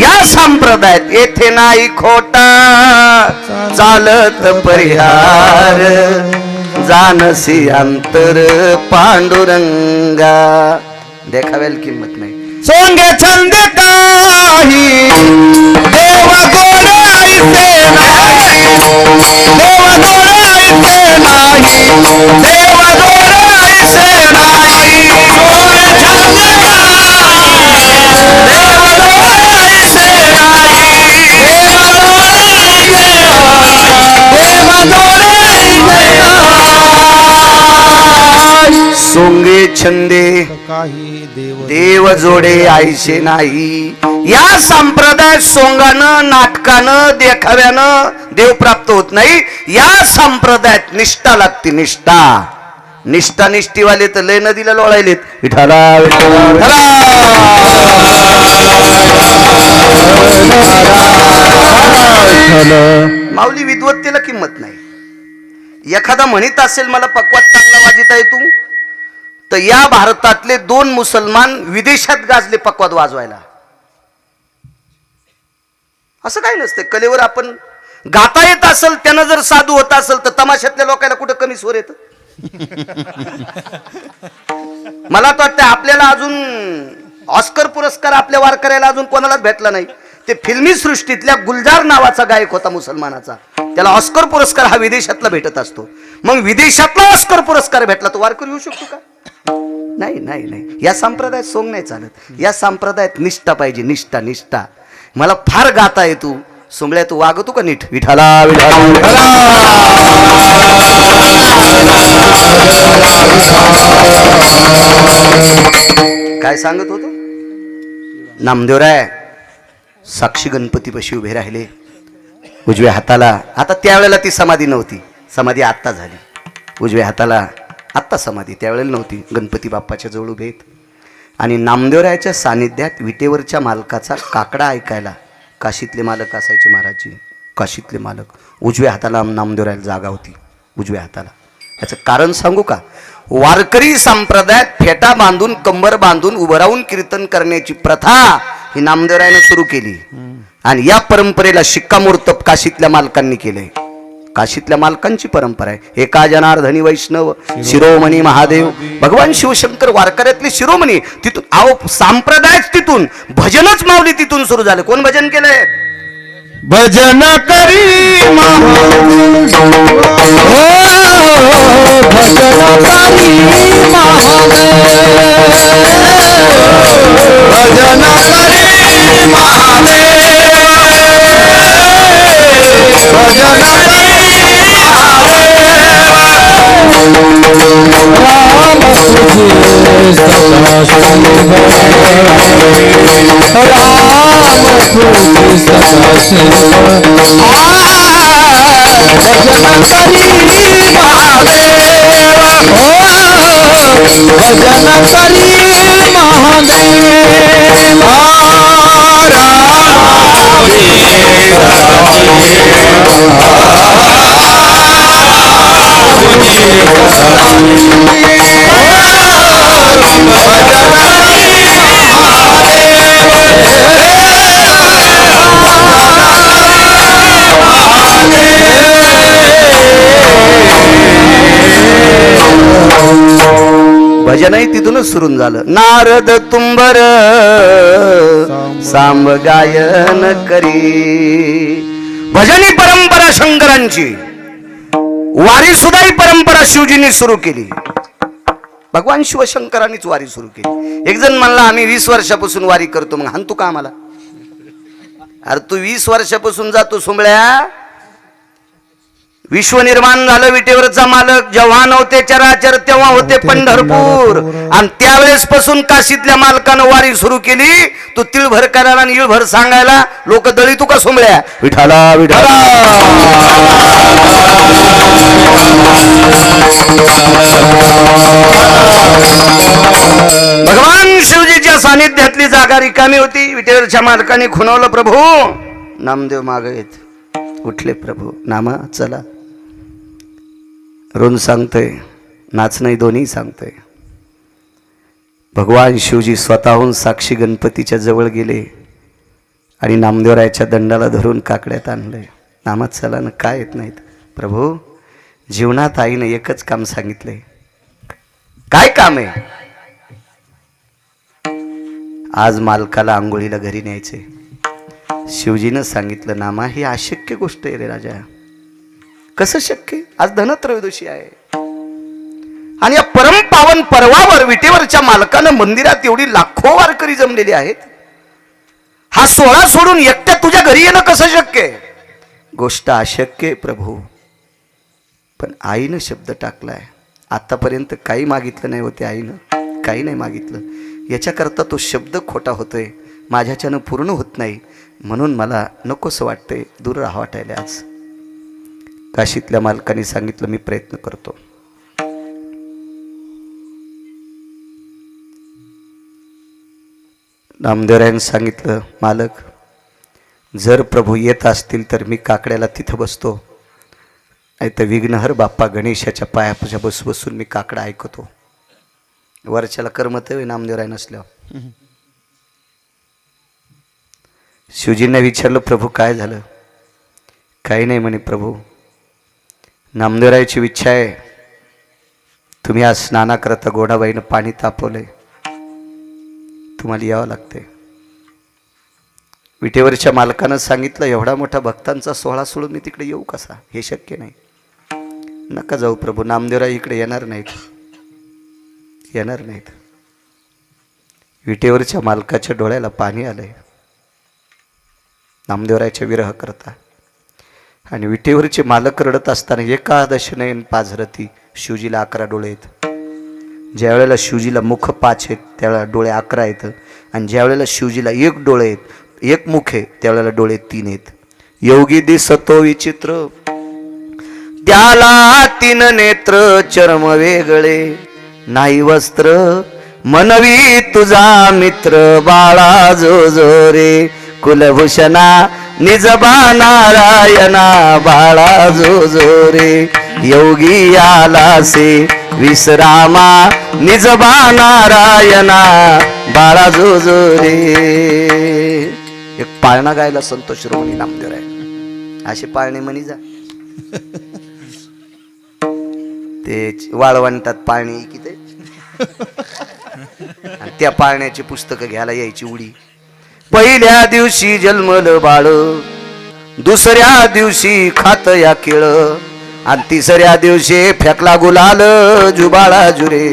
या संप्रदायात येथे नाही खोटा. चालत परिहार जानसी अंतर पांडुरंगा. देखावेल किंमत नाही. सोंगे छंद काही. देव गोड ऐसे नाही. देव गोड ऐसे नाही. देव गोड ऐसे नाही. सोंगे छंद काही. सोंगे छंदे काही देव जोडे आयशे नाही. या संप्रदाय सोंगानं नाटकानं देखाव्यानं देव प्राप्त होत नाही. या संप्रदायात निष्ठा लागते निष्ठा. निष्ठा निष्ठीवाले तर लय नदीला लोळायलेत. विठाला. माऊली विद्वत्तेला किंमत नाही. एखादा म्हणत असेल मला पक्वात चांगला वाजिता येतो तर या भारतातले दोन मुसलमान विदेशात गाजले पक्वाद वाजवायला. असं काही नसतं. कलेवर आपण गाता येत असेल त्यानं जर साधू होत असेल तर तमाशातल्या लोकांना कुठं कमी स्वर येत? मला तर वाटतं आपल्याला अजून ऑस्कर पुरस्कार आपल्या वारकऱ्याला अजून कोणालाच भेटला नाही. ते फिल्मी सृष्टीतल्या गुलजार नावाचा गायक होता मुसलमानाचा. त्याला ऑस्कर पुरस्कार हा विदेशातला भेटत असतो. मग विदेशातला ऑस्कर पुरस्कार भेटला तो वारकरी येऊ शकतो का? नाही नाही नाही. या संप्रदायात सोंग नाही चालत. या संप्रदायात निष्ठा पाहिजे. निष्ठा निष्ठा. मला फार गाता येतो. सुंबळ्या तू वागतो का नीट? विठाला. विठाला. काय सांगत होतो? नामदेवराय साक्षी गणपतीपाशी उभे राहिले. उजव्या हाताला आता त्यावेळेला ती समाधी नव्हती. समाधी आत्ता झाली. उजव्या हाताला आत्ता समाधी त्यावेळेला नव्हती. गणपती बाप्पाच्या जवळ उभे आहेत. आणि नामदेवरायाच्या सानिध्यात विटेवरच्या मालकाचा काकडा ऐकायला काशीतले मालक असायचे महाराजजी. काशीतले मालक. उजव्या हाताला नामदेवरायाला जागा होती. उजव्या हाताला. याचं कारण सांगू का? वारकरी संप्रदायात फेटा बांधून कंबर बांधून उभं राहून कीर्तन करण्याची प्रथा ही नामदेवरायानं सुरू केली. आणि या परंपरेला शिक्कामोर्तब काशीतल्या मालकांनी केलंय. काशीतल्या मालकांची परंपरा आहे. एका जनार्धनी वैष्णव? शिरोमणी महादेव. भगवान शिवशंकर वारकऱ्यातले शिरोमणी तिथून आहो सांप्रदायच तिथून भजनच माऊली तिथून सुरू झालं. कोण भजन केलंय? भजन करी भजन करी महादेव. भजन राम शिव राम शिव भजन करी महादेव हो भजन करी महादेव भजनही तिथूनच सुरून झालं. नारद तुंबर सांब गायन करी. भजनी परंपरा शंकरांची. वारी सुद्धा ही परंपरा शिवजींनी सुरू केली. भगवान शिवशंकरांनीच वारी सुरू केली. एक जण म्हणला आम्ही वीस वर्षापासून वारी करतो. मग हाणतो का आम्हाला अरे तू वीस वर्षापासून जातो सुंबळ्या विश्व निर्माण झालं विटेवरचा मालक जेव्हा नव्हते चराचर तेव्हा होते पंढरपूर. आणि त्यावेळेस पासून काशीतल्या मालकानं वारी सुरू केली. तू तिळभर करायला आणि इळभर सांगायला लोक दळी तू का सोमळ्या? विठाला. विठाला. भगवान शिवजीच्या सानिध्यातली जागा रिकामी होती. विटेवरच्या मालकाने खुणवलं प्रभू नामदेव माग येत. उठले प्रभू नामा चला. रोन सांगतोय नाचणं दोन्ही सांगतोय. भगवान शिवजी स्वतःहून साक्षी गणपतीच्या जवळ गेले आणि नामदेवरायाच्या दंडाला धरून काकड्यात आणले नामात चलानं काय येत नाहीत. प्रभू जीवनात आईनं एकच काम सांगितले काय काम आहे? आज मालकाला आंघोळीला घरी न्यायचे शिवजीनं सांगितलं नामा ही अशक्य गोष्ट आहे रे राजा. कसं शक्य आज धनत्रयोदशी आहे. आणि या परमपावन पर्वावर विटेवरच्या मालकानं मंदिरात एवढी लाखो वारकरी जमलेली आहेत. हा सोहळा सोडून एकट्या तुझ्या घरी येणं कसं शक्य आहे? गोष्ट अशक्य आहे प्रभू. पण आईनं शब्द टाकलाय. आतापर्यंत काही मागितलं नाही होते आईनं. काही नाही मागितलं. याच्याकरता तो शब्द खोटा होतोय. माझ्याच्यानं पूर्ण होत नाही. म्हणून मला नकोसं वाटतंय. दूर राहा वाटायला आज. काशीतल्या मालकाने सांगितलं मी प्रयत्न करतो. नामदेवरायन सांगितलं मालक जर प्रभू येत असतील तर मी काकड्याला तिथं बसतो. नाही तर विघ्नहर बाप्पा गणेशाच्या पायाच्या बस बसून मी काकडा ऐकतो. वरच्याला करमत नामदेवरायन नामदेवराय नसल्यावर. शिवजींना विचारलं प्रभू काय झालं? काही नाही म्हणे प्रभू नामदेवरायची इच्छा आहे तुम्ही आज स्नानाकरता गोडाबाईनं पाणी तापवलंय. तुम्हाला यावं लागते विटेवरच्या मालकानं सांगितलं एवढा मोठा भक्तांचा सोहळा सोडून मी तिकडे येऊ कसा? हे शक्य नाही. नका जाऊ प्रभू नामदेवराय इकडे येणार नाहीत. येणार नाहीत. विटेवरच्या मालकाच्या डोळ्याला पाणी आलंय. नामदेवरायच्या विरह करता आणि विटेवरचे मालक रडत असताना एकादश नयन पाझरती शिवजीला अकरा डोळे आहेत. ज्या वेळेला शिवजीला मुख पाच आहेत त्यावेळेला डोळे अकरा आहेत. आणि ज्या वेळेला शिवजीला एक डोळे आहेत एक मुख आहे त्यावेळेला डोळे तीन आहेत. योगी दिसतो विचित्र त्याला तीन नेत्र चर्म वेगळे. नाही वस्त्र मनवी तुझा मित्र बाळा जो जो रे कुलभूषणा निजबा नारायणा बाळा जोजोरे. रे योगी आलासे विश्रामा. निजबा नारायणा बाळा जोजोरे. रे एक पाळणा गायला संतोष रोमणी नामदेव आहे. असे पाळणे म्हणी जा. ते वाळवंटात पाळणे किती त्या पाळण्याची पुस्तकं घ्यायला यायची उडी. पहिल्या दिवशी जन्मल बाळ दुसऱ्या दिवशी खात या केळ आणि तिसऱ्या दिवशी फेकला गुलाल जुबाळा जुरे.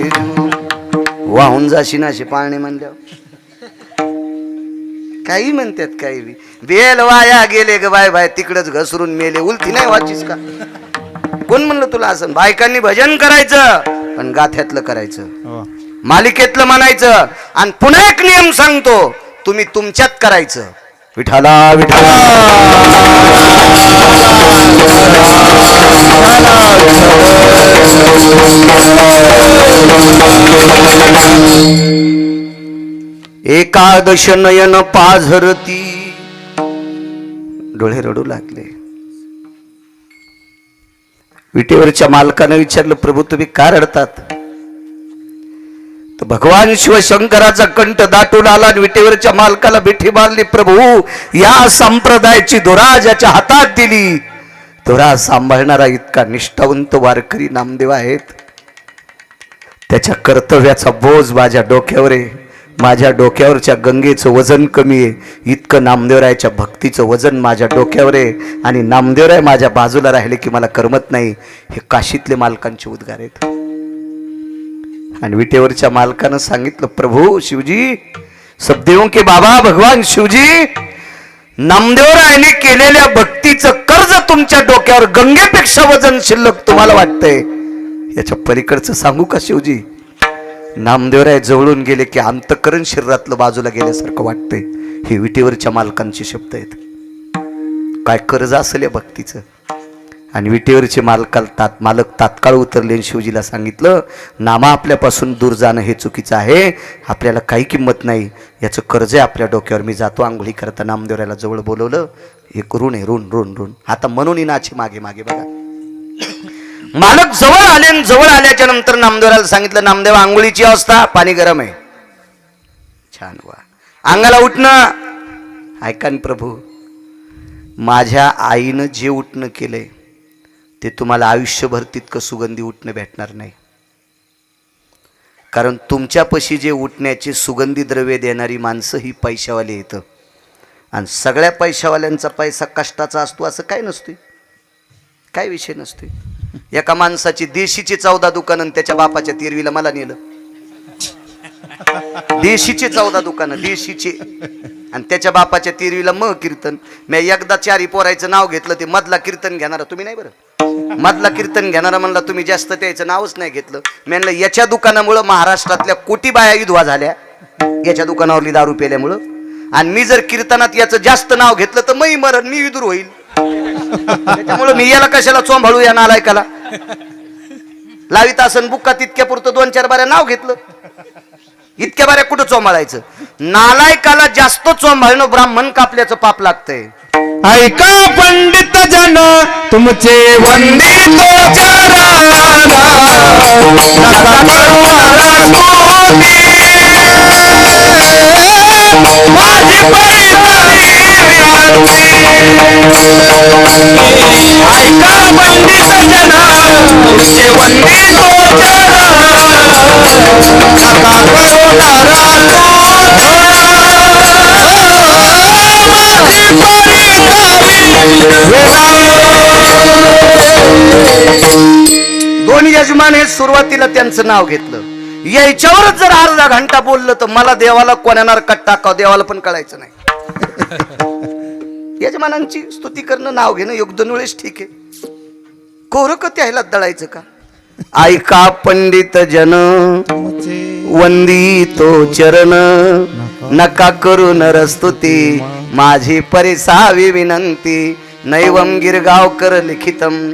वाहून जाशी ना असे पाळणे म्हणल्यावर. काही म्हणतात काही बी. बेल वाया गेले ग बाय बाय तिकडच घसरून मेले. उलटी नाही वाचिस का? कोण म्हणलं तुला असं? बायकांनी भजन करायचं पण गाथ्यातलं करायचं. मालिकेतलं म्हणायचं आणि पुन्हा एक नियम सांगतो. तुम्ही तुमच्यात करायचं. विठाला विठाला एकादश नयन पाझरती. डोळे रडू लागले. विटेवरच्या मालकानं विचारलं प्रभू तुम्ही का रडतात? भगवान शिवशंकराचा कंठ दाटून आला आणि विटेवरच्या मालकाला बिठी मारली प्रभू या संप्रदायाची धुरा ज्याच्या हातात दिली. धुरा सांभाळणारा इतका निष्ठावंत वारकरी नामदेव आहेत. त्याच्या कर्तव्याचा बोज माझ्या डोक्यावर आहे. माझ्या डोक्यावरच्या गंगेचं वजन कमी आहे. इतकं नामदेवरायाच्या भक्तीचं वजन माझ्या डोक्यावर आहे. आणि नामदेवराय माझ्या बाजूला राहिले की मला करमत नाही. हे काशीतले मालकांचे उद्गार आहेत. आणि विटेवरच्या मालकानं सांगितलं प्रभू शिवजी सबदेव के बाबा भगवान शिवजी नामदेवरायाने केलेल्या भक्तीचं कर्ज तुमच्या डोक्यावर गंगेपेक्षा वजन शिल्लक तुम्हाला वाटतंय. याच्या पलीकडचं सांगू का शिवजी? नामदेवराय जवळून गेले की अंतकरण शरीरातलं बाजूला गेल्यासारखं वाटतंय. हे विटेवरच्या मालकांचे शब्द आहेत. काय कर्ज असेल या भक्तीचं? आणि विटेवरचे मालकाल तात मालक तात्काळ उतरले आणि शिवजीला सांगितलं नामा आपल्यापासून दूर जाणं हे चुकीचं आहे. आपल्याला काही किंमत नाही. याचं कर्ज आहे आपल्या डोक्यावर. मी जातो आंघोळी करता नामदेवऱ्याला जवळ बोलवलं. एक ऋण आहे ऋण ऋण ऋण आता म्हणून नाचे मागे मागे बघा. मालक जवळ आले आणि जवळ आल्याच्यानंतर नामदेवराला सांगितलं नामदेव आंघोळीची अवस्था पाणी गरम आहे. छान वा. अंगाला उठणं. ऐका प्रभू. माझ्या आईनं जे उठणं केलंय ते तुम्हाला आयुष्यभर तितकं सुगंधी उठणं भेटणार नाही. कारण तुमच्यापाशी जे उठण्याचे सुगंधी द्रव्य देणारी माणसं ही पैशावाली येतं आणि सगळ्या पैशावाल्यांचा पैसा कष्टाचा असतो असं काय नसतोय? काय विषय नसतोय? एका माणसाची देशीची चौदा दुकानं आणि त्याच्या बापाच्या तिरवीला मला नेलं. देशीचे चौदा दुकानं देशीचे. आणि त्याच्या बापाच्या तिरवीला मग कीर्तन. मी एकदा चारी पोरायचं नाव घेतलं ते मधला कीर्तन घेणार. तुम्ही नाही बरं? मधला कीर्तन घेणारा म्हणला तुम्ही जास्त त्याचं नावच नाही घेतलं. मी म्हणलं याच्या दुकानामुळं महाराष्ट्रातल्या कोटी बाया विधवा झाल्या. याच्या दुकानावरली दारू पेल्यामुळं आणि मी जर कीर्तनात याचं जास्त नाव घेतलं तर मी मरण मी विदूर होईल. त्यामुळं मी याला कशाला चोंभाळू या नालायकाला? लावित असन बुक्का तितक्या पुरतं दोन चार बाऱ्या नाव घेतलं. इतक्या बाऱ्या कुठं चोंभाळायचं? नालायकाला जास्त चोंभाळणं ब्राह्मण कापल्याचं पाप लागतंय. ऐका पंडित जन तुमचे वंदित चरणा माझी परितारी ऐका पंडित जन तुमचे वंदित चरण दोन हे सुरुवातीला त्यांचं नाव घेतलं. याच्यावरच जर अर्धा घंटा बोललं तर मला देवाला कोणाणार कट टाकाव देवाला पण कळायचं नाही. यजमानांची स्तुती करणं नाव घेणं एक वेळेस ठीक आहे. कोर त्याला दळायचं का? ऐका पंडित जन वंदितो चरण. नका करू नरस्तुती माझी परिसावी विनंती. नैवम गिरगावकर लिखितम.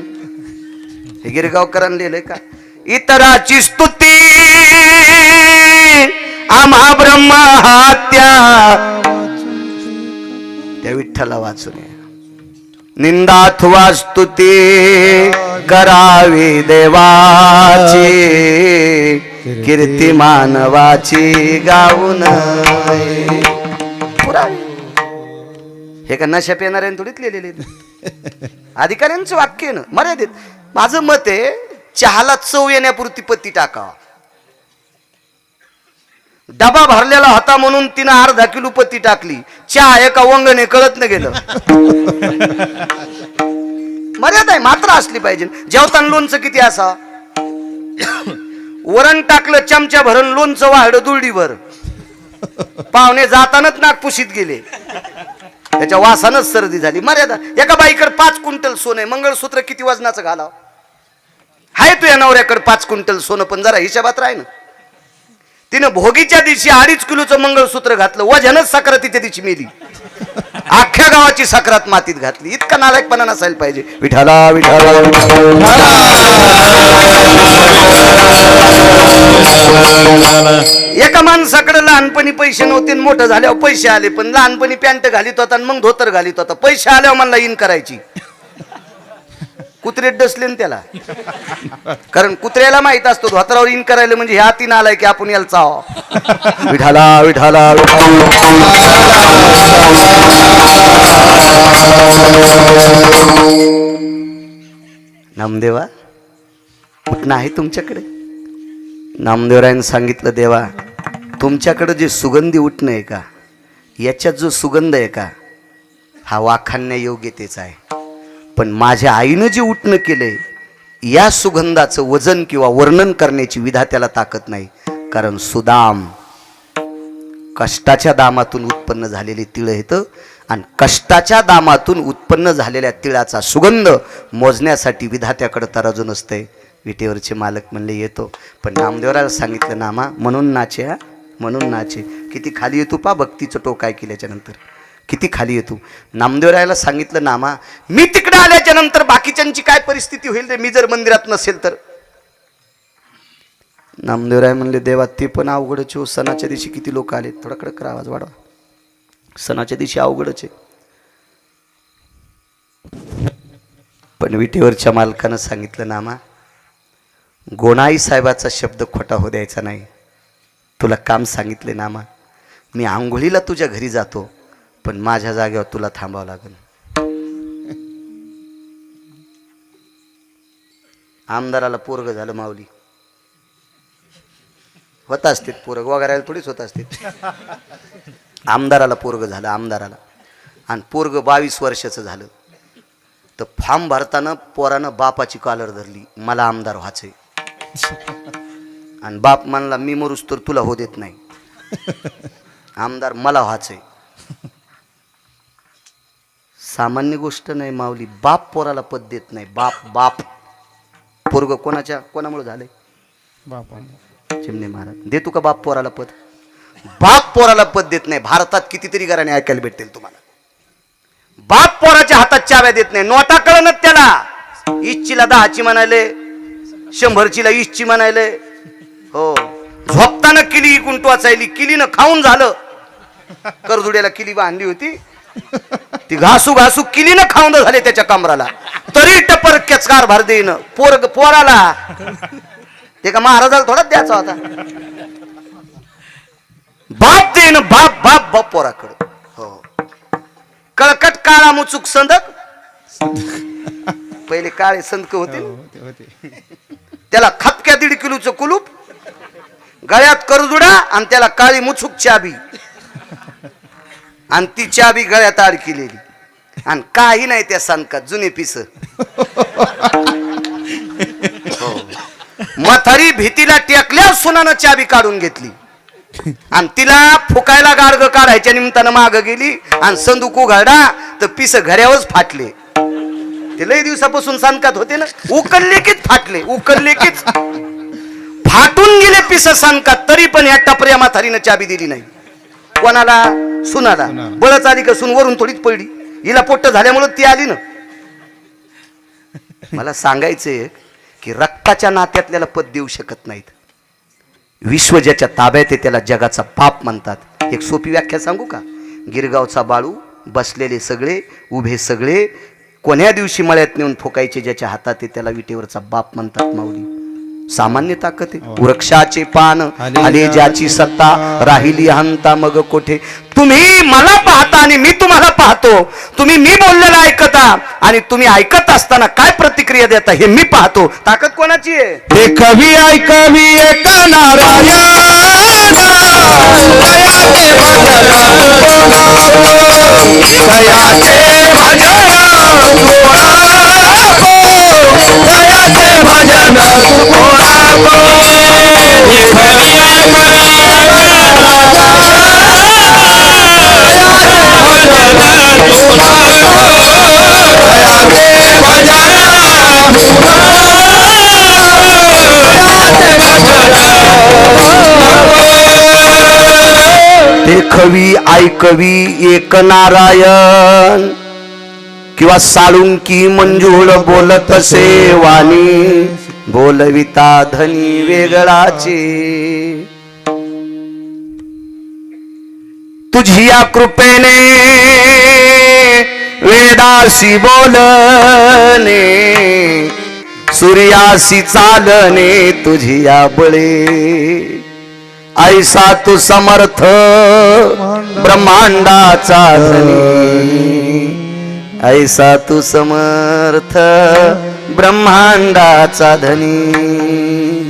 हे गिरगावकरांनी लिहिलंय का? इतराची स्तुती आम्हा ब्रह्मा हत्या. त्या विठ्ठला वाचून निंदाथवा स्तुती करावी देवाची. कीर्ती मानवाची गाऊन हे का नशा पेणाऱ्याने थोडीच लिहिलेली अधिकाऱ्यांचं वाक्य ना मर्यादित. माझं मत आहे चहाला चव येण्यापुरती पत्ती टाकावा डबा भरलेला होता म्हणून तिनं अर्धा किलो पत्ती टाकली. चहा एका वंगणे कळत न गेलं. मर्यादा आहे मात्र असली पाहिजे. जेवताना लोणचं किती असा? वरण टाकलं चमच्या भरून लोणचं वाढ दुरडीभर पाहुणे जातानाच नागपुशीत गेले. त्याच्या वासानच सर्दी झाली. मर्यादा एका बाईकडे पाच क्विंटल सोने आहे मंगळसूत्र किती वजनाचं घालाव? हाय तुझ्या नवऱ्याकडे पाच क्विंटल सोनं पण जरा हिशोबात राह ना. तिनं भोगीच्या दिवशी अडीच किलोचं मंगळसूत्र घातलं वजनच सक्रातीच्या दिवशी मेली. अख्ख्या गावाची सक्रात मातीत घातली. इतका नालायकपणा नसायला पाहिजे. विठाला विठाला एका माणसाकडे लहानपणी पैसे नव्हते मोठं झाल्यावर पैसे आले पण लहानपणी पॅन्ट घालीत होता आणि मग धोतर घालीत होता. पैसे आल्यावर मला इन करायची. कुत्रे डसले ना त्याला. कारण कुत्र्याला माहीत असतो धोत्रावर इन करायला म्हणजे ह्या तीन आलाय की आपण याला चाव. विठाला विठाला नामदेवा कुठं आहे तुमच्याकडे? नामदेवरायनं सांगितलं देवा तुमच्याकडं जे सुगंधी उठणं आहे का? याच्यात जो सुगंध आहे का? हा वाखान्या योग्यतेचा आहे. पण माझ्या आईनं जे उठणं केलंय या सुगंधाचं वजन किंवा वर्णन करण्याची विधा त्याला ताकद नाही. कारण सुदाम कष्टाच्या दामातून उत्पन्न झालेले तिळ येतं आणि कष्टाच्या दामातून उत्पन्न झालेल्या तिळाचा सुगंध मोजण्यासाठी विधात्याकडे तराजू नसतंय. विटेवरचे मालक म्हणले येतो. पण नामदेवराला सांगितलं नामा म्हणून नाचे हा म्हणून नाचे. किती खाली येतो पा भक्तीचं टोक काय केल्याच्यानंतर किती खाली येतो नामदेवरायाला सांगितलं नामा मी तिकडे आल्याच्यानंतर बाकीच्यांची काय परिस्थिती होईल रे? मी जर मंदिरात नसेल तर. नामदेवराय म्हणले देवा ते पण अवघडच हो. सणाच्या दिवशी किती लोक आले थोडा कडक आवाज वाढवा. सणाच्या दिवशी अवघडच आहे. पण विटेवरच्या मालकानं सांगितलं नामा गोणाई साहेबाचा शब्द खोटा हो द्यायचा नाही. तुला काम सांगितले नामा. मी आंघोळीला तुझ्या घरी जातो. पण माझ्या जागेवर तुला थांबावं लागेल. आमदाराला पोरग झालं माऊली. होत असते पोरग वगैरे थोडीच होत असते आमदाराला पोरग झालं आमदाराला. आणि पोरग बावीस वर्षाचं झालं. तर फॉर्म भरताना पोरानं बापाची कॉलर धरली. मला आमदार व्हायचंय. आणि बाप म्हणला मी मरूस तर तुला हो देत नाही. आमदार मला व्हायचंय. सामान्य गोष्ट नाही माऊली. बाप पोराला पद देत नाही. बाप बाप. पोरग कोणाच्या कोणामुळे झालंय? बापा चिमणे महाराज. देतो का बाप पोराला पद? बाप पोराला पद देत नाही. भारतात कितीतरी घराने ऐकायला भेटतील तुम्हाला. बाप पोराच्या हातात चाव्या देत नाही. नोटा कळणच त्याला. इच्छीला दहाची म्हणाले शंभरचीला इच्छी म्हणाले हो. झोपताना किली वाचायली किलीनं खाऊन झालं. करजुड्याला किली बांधली होती. ती घासू घासू किलीनं खाऊन झाले त्याच्या कमराला. तरी टपर केचकार भर देईन पोर पोराला. ते का महाराजाला थोडाच द्यायचा होता. बाप देईन बाप बाप बाप पोराकडं. हो. कळकट काळा मुचूक संदक. पहिले काळे संदक होते होते. त्याला खपक्या दीड किलोचं कुलूप गळ्यात करजुडा आणि त्याला काळी मुछुक चाबी. आणि ती चाबी गळ्यात अडकिलेली आणि काही नाही त्या सांगकात जुने पिस. हो. मथारी भीतीला टेकल्या सुनानं चाबी काढून घेतली. आणि तिला फुकायला गाडग काढायच्या निमित्तानं माग गेली. आणि संदूक उघडा तर पिस घऱ्यावरच फाटले. ते लई दिवसापासून सांगकात होते ना. उकलले कीच फाटले उकलले कीच फाटून गेले पिस सांगकात तरी पण ह्या टपऱ्या माथारीनं चाबी दिली नाही. कोणाला? सुनाला. बळच आली का सुन वरून थोडीच पडली. हिला पोट्ट झाल्यामुळं ती आली ना. मला सांगायचंय की रक्ताच्या नात्यातल्याला पद देऊ शकत नाहीत. विश्व ज्याच्या ताब्यात आहे त्याला जगाचा पाप म्हणतात. एक सोपी व्याख्या सांगू का? गिरगावचा बाळू बसलेले सगळे उभे सगळे कोण्या दिवशी मळ्यात नेऊन फुकायचे ज्याच्या हातात आहे त्याला विटेवरचा बाप म्हणतात माऊली. सामान्य ताकद आहे. वृक्षाचे पान आले ज्याची सत्ता राहिली हंता मग कोठे? तुम्ही मला पाहता आणि मी तुम्हाला पाहतो. तुम्ही मी बोललेलं ऐकता आणि तुम्ही ऐकत असताना काय प्रतिक्रिया देता हे मी पाहतो. ताकद कोणाची आहे? हे कवी ऐकवी एक नारायण. दयाचे भजन दयाचे भजन दयाचे भजन हे कवी ते खवी ऐकवी एक नारायण। किंवा साळुंकी मंजूळ बोलत सेवानी बोलविता धनी वेगळाचे. तुझी या कृपेने वेदासी बोलने सूर्यासी चालने तुझी या बळे. ऐसा तू समर्थ ब्रह्मांडाचा धनी. ऐसा तू समर्थ ब्रह्मांडाचा धनी.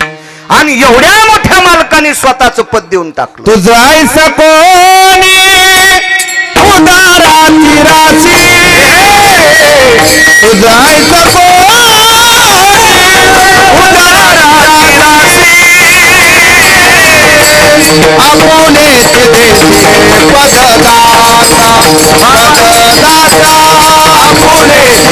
आणि एवढ्या मोठ्या मालकाने स्वतःच पद देऊन टाकलं. तुझा ऐसा कोणी? उदारा राशी. तुझा ऐसा कोणी? उदाराची राशी. आपुलेच देते पददाता पददाता आपुलेच देते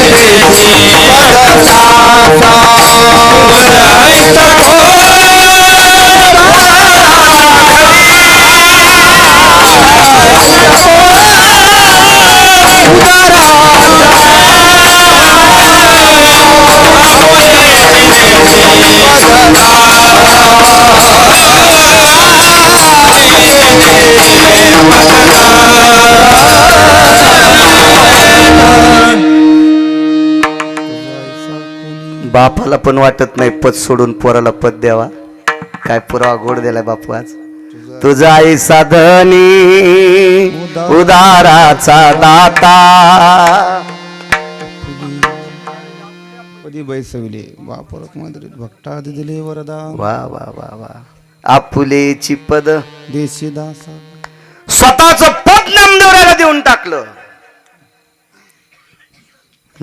बापाला पण वाटत नाही पद सोडून पोराला पद द्यावा. काय पुरावा गोड दिलाय बापू आज. तुझा आई साधनी उदाराचा दाता. कधी बैसविले. बापरक मंदिरीत भक्तादी दिले वरदा. वा वा वा वा. आपुलेची पद. देशी दासा स्वतःच पद नामदेवराला देऊन टाकलं.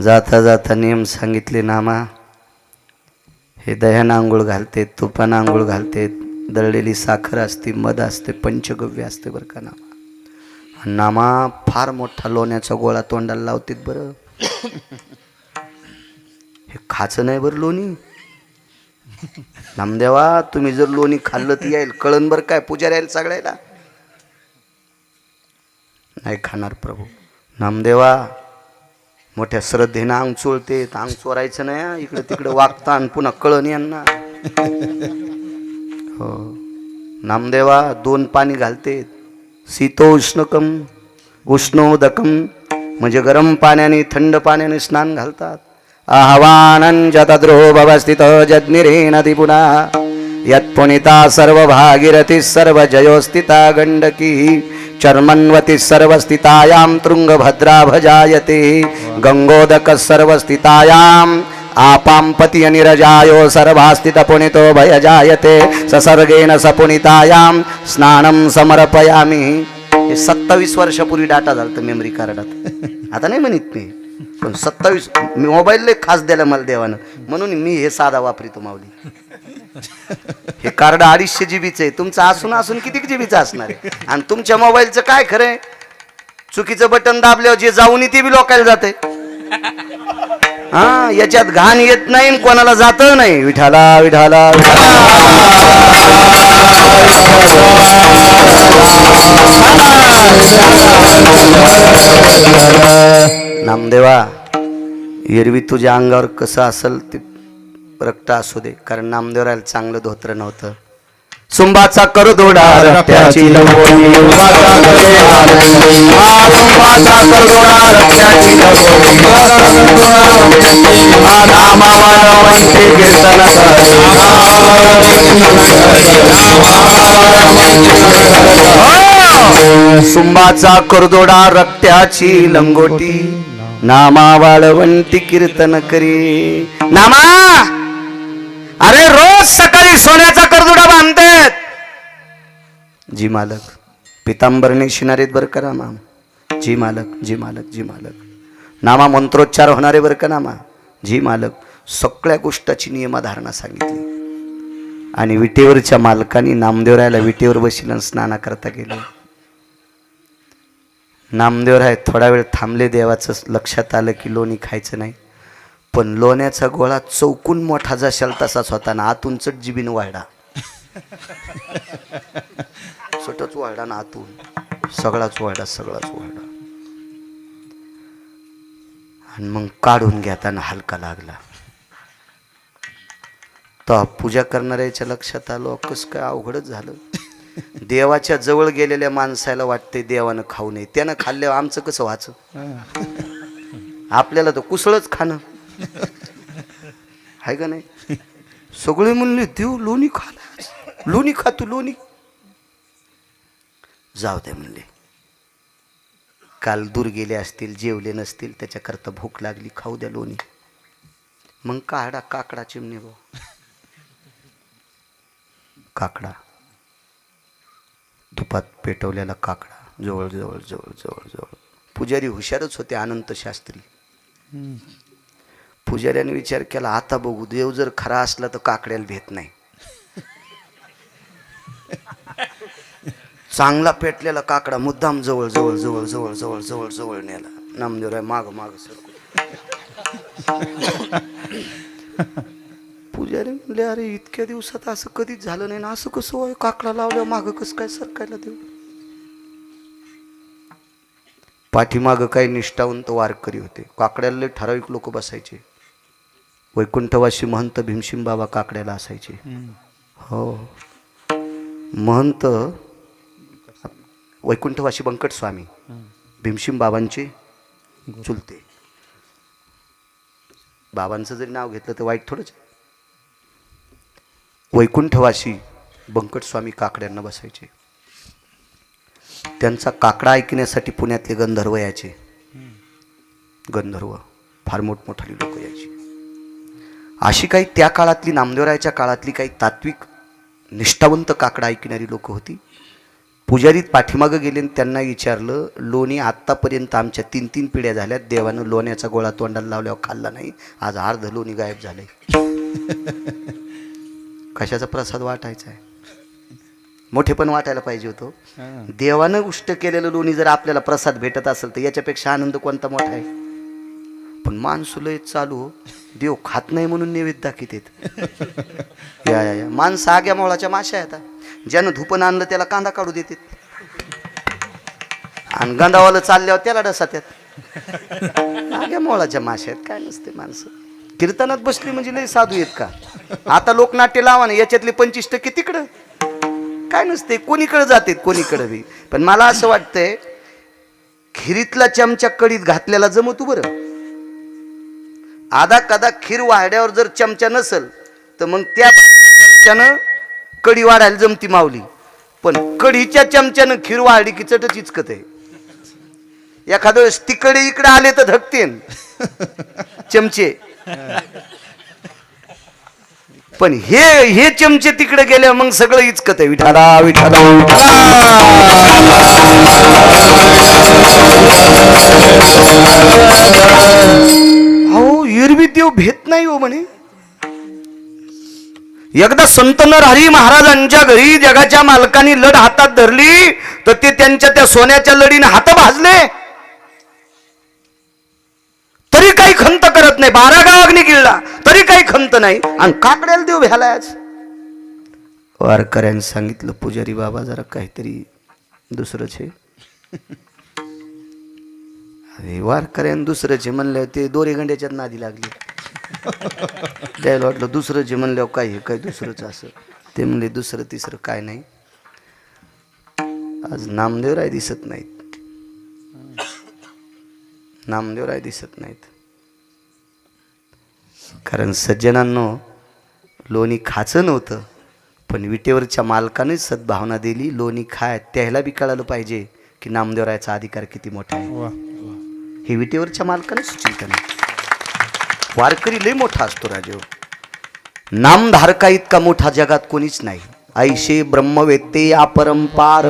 जाता जाता नियम सांगितले नामा. हे दह्यानं आंघोळ घालते तुपानं आंघोळ घालते दळलेली साखर असते मध असते पंचगव्य असते बरं का नामा. नामा फार मोठा लोण्याचा गोळा तोंडाला लावतेत बरं. हे खाचं नाही बरं लोणी. नामदेवा तुम्ही जर लोणी खाल्लं तर यायल कळण बरं काय पुजारी यायला सगळ्याला. नाही खाणार प्रभू. नामदेवा मोठ्या श्रद्धेनं अंग चोळते अंग चोरायचं नाही. इकडे तिकडे वागता आणि पुन्हा कळण यांना. हो. नामदेवा दोन पाणी घालते. शीतोष्णकम उष्णोदकम म्हणजे गरम पाण्याने थंड पाण्याने स्नान घालतात. आह्वानं जतद्रो भवस्थित जज्ञिरे नदी पुन्हा यत्पुनिता सर्व भागीरथी सर्व जयोस्थिता गंडकी चर्मन्वती सर्वस्थितायां तृङ्गभद्रा भजायते गङ्गोदकः सर्वस्थितायाम् आपां पति अनिरजायो सर्वास्थितपुनितो भयजायते। ससर्गेण सपुनितायां स्नानं समर्पयामि। हे सत्तावीस वर्षापूर्वी डाटा झालं मेमरी कार्डात आता नाही म्हणत मी. पण सत्तावीस. मी मोबाईल खास द्यायला मला देवानं. म्हणून मी हे साधा वापरितो माऊली. हे कार्ड अडीचशे जीबीचं आहे. तुमचं असून असून किती जीबीचं असणार आहे? आणि तुमच्या मोबाईलचं काय खरंय चुकीचं बटन दाबल्यावर जे जाऊन ते बी लोकायला जाते हा याच्यात घाण येत नाही आणि कोणाला जात नाही. विठाला विठाला. नामदेवा एरवी तुझ्या अंगावर कसं असेल ते रक्त असू दे कारण नामदेवराला चांगलं धोत्र नव्हतं. सुंबाचा करू दोडा रक्ताची सुंबाचा करदोडा रक्त्याची लंगोटी. नामा वाळवंती कीर्तन करी. नामा! अरे रोज सकाळी सोन्याचा करदुडा बांधतात. जी मालक पितांबरने शिनारीत बर करा माम जी मालक जी मालक जी मालक. नामा मंत्रोच्चार होणारे बर का नामा. जी मालक सगळ्या गोष्टाची नियमाधारणा सांगितली. आणि विटेवरच्या मालकाने नामदेवरायला विटेवर बशील स्नाना करता गेले नामदेवराय थोडा वेळ थांबले देवाचं लक्षात आलं की लोणी खायचं नाही. पण लोण्याचा गोळा चौकून मोठा जशाल तसाच होता ना आतून चट जिबीन वाढा. चटच वाढा ना आतून. सगळाच वाढा सगळाच वाढा. आणि मग काढून घेताना हलका लागला. तर पूजा करणाऱ्याच्या लक्षात आलो कस काय अवघडच झालं. देवाच्या जवळ गेलेल्या माणसाला वाटते देवानं खाऊ नये. त्यानं खाल्ल्यावर आमचं कसं व्हायचं? आपल्याला तर कुसळच खाणं. आहे का नाही? सगळे म्हणले देव लोणी खाला लोणी खा तू लोणी. जाऊ दे म्हणले. काल दूर गेले असतील जेवले नसतील त्याच्याकरता भूक लागली खाऊ द्या लोणी. मग काढा काकडा चिमणे भाऊ. काकडा. तुपात पेटवलेला काकडा. जवळ जवळ जवळ जवळ जवळ. पुजारी हुशारच होते अनंत शास्त्री. पुजाऱ्याने विचार केला आता बघू देव जर खरा असला तर काकड्याला भेट नाही. चांगला पेटलेला काकडा मुद्दाम जवळ जवळ जवळ जवळ जवळ जवळ जवळ नेला. नामदेवराय माग माग सर पुजारी म्हणले अरे इतक्या दिवसात असं कधीच झालं नाही ना असं कसं होय काकडा लावल्या मागं कसं काय सरकायला देऊ? पाठीमागं काही निष्ठावंत वारकरी होते. काकड्याला ठराविक लोक बसायचे. वैकुंठवासी महंत भीमशिम बाबा काकड्याला असायचे. हो. महंत वैकुंठवासी बंकट स्वामी भीमशिम बाबांचे चुलते. बाबांचं जरी नाव घेतलं तर वाईट थोडंच आहे. वैकुंठवासी बंकटस्वामी काकड्यांना बसायचे. त्यांचा काकडा ऐकण्यासाठी पुण्यातले गंधर्व यायचे. गंधर्व फार मोठमोठाली लोक यायची. अशी काही त्या काळातली नामदेवरायाच्या काळातली काही तात्विक निष्ठावंत काकडा ऐकणारी लोक होती. पुजारीत पाठीमागं गेले आणि त्यांना विचारलं लोणी आत्तापर्यंत आमच्या तीन तीन पिढ्या झाल्यात. देवानं लोण्याचा गोळा तोंडाला लावल्यावर खाल्ला नाही. आज अर्ध लोणी गायब झालंय. कशाचा प्रसाद वाटायचा आहे? मोठे पण वाटायला पाहिजे होतो. देवानं उष्ट केलेलं लोणी जर आपल्याला प्रसाद भेटत असेल तर याच्यापेक्षा आनंद कोणता मोठा आहे? पण माणसं लय चालू हो. देव खात नाही म्हणून नैवेद्य दाखीत या या या. माणसं आग्या मोळाच्या माश्या आहेत ज्यानं धुपन आणलं त्याला कांदा काढू देतात. आणि गंधावाला चालल्यावर त्याला डसात येत आग्या मोळाच्या माश्या आहेत. काय नसते माणसं. कीर्तनात बसली म्हणजे लय साधू आहेत का? आता लोकनाट्य लावा ना याच्यातले पंचवीस टक्के तिकडं. काय नसते कोणीकडे जाते कोणीकडे बी. पण मला असं वाटतंय खिरीतला चमचा कडीत घातलेला जमतो बरं. आधा कदा खीर वाढ्यावर जर चमचा नसल तर मग त्या चमच्यानं कडी वाढायला जमती मावली पण कडीच्या चमच्यानं खीर वाढली की चटच इचकत आहे. एखाद्या वेळेस तिकडे इकडे आले तर धकतेन. चमचे. पण हे हे चमचे तिकडे गेले मग सगळं इचकत आहे. विठाला विठाला अहो एरवी देव भेट नाही हो म्हणे. एकदा संत नरहरी महाराजांच्या घरी जगाच्या मालकाने लढ हातात धरली तर ते त्यांच्या त्या सोन्याच्या लढीने हात भाजले तरी काही खंत करत नाही. बारा गावाग्नी गिळला तरी काही खंत नाही. आणि काकड्याला देव भ्यालाय आज. वारकऱ्याने सांगितलं पुजारी बाबा जरा काहीतरी दुसरंच आहे अरे वारकऱ्यानं दुसरंच आहे म्हणलं ते दोरे गंड्याच्यात नादी लागली. त्याला वाटलं दुसरं जे म्हणल्यावर काय हे काय दुसरंच असं. ते म्हणले दुसरं तिसरं काय नाही. आज नामदेव राय दिसत नाहीत. नामदेवराय दिसत नाहीत. कारण सज्जनांनो लोणी खाचं नव्हतं पण विटेवरच्या मालकानेच सद्भावना दिली लोणी खाय त्याला बी कळालं पाहिजे की नामदेवरायाचा अधिकार किती मोठा आहे. हे विटेवरच्या मालकाने सुचिंतन आहे. वारकरी लय मोठा असतो राजेव नामधारका इतका मोठा जगात कोणीच नाही. ऐशे ब्रह्मवेत्ते अपरंपार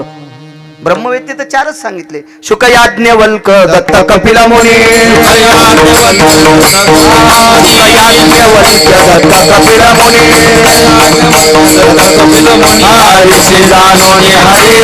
ब्रह्मवेत्ते तर चारच सांगितले. शुकयाज्ञवल्क दत्त कपिल मुनी. दत्त कपिल मुनी. हरी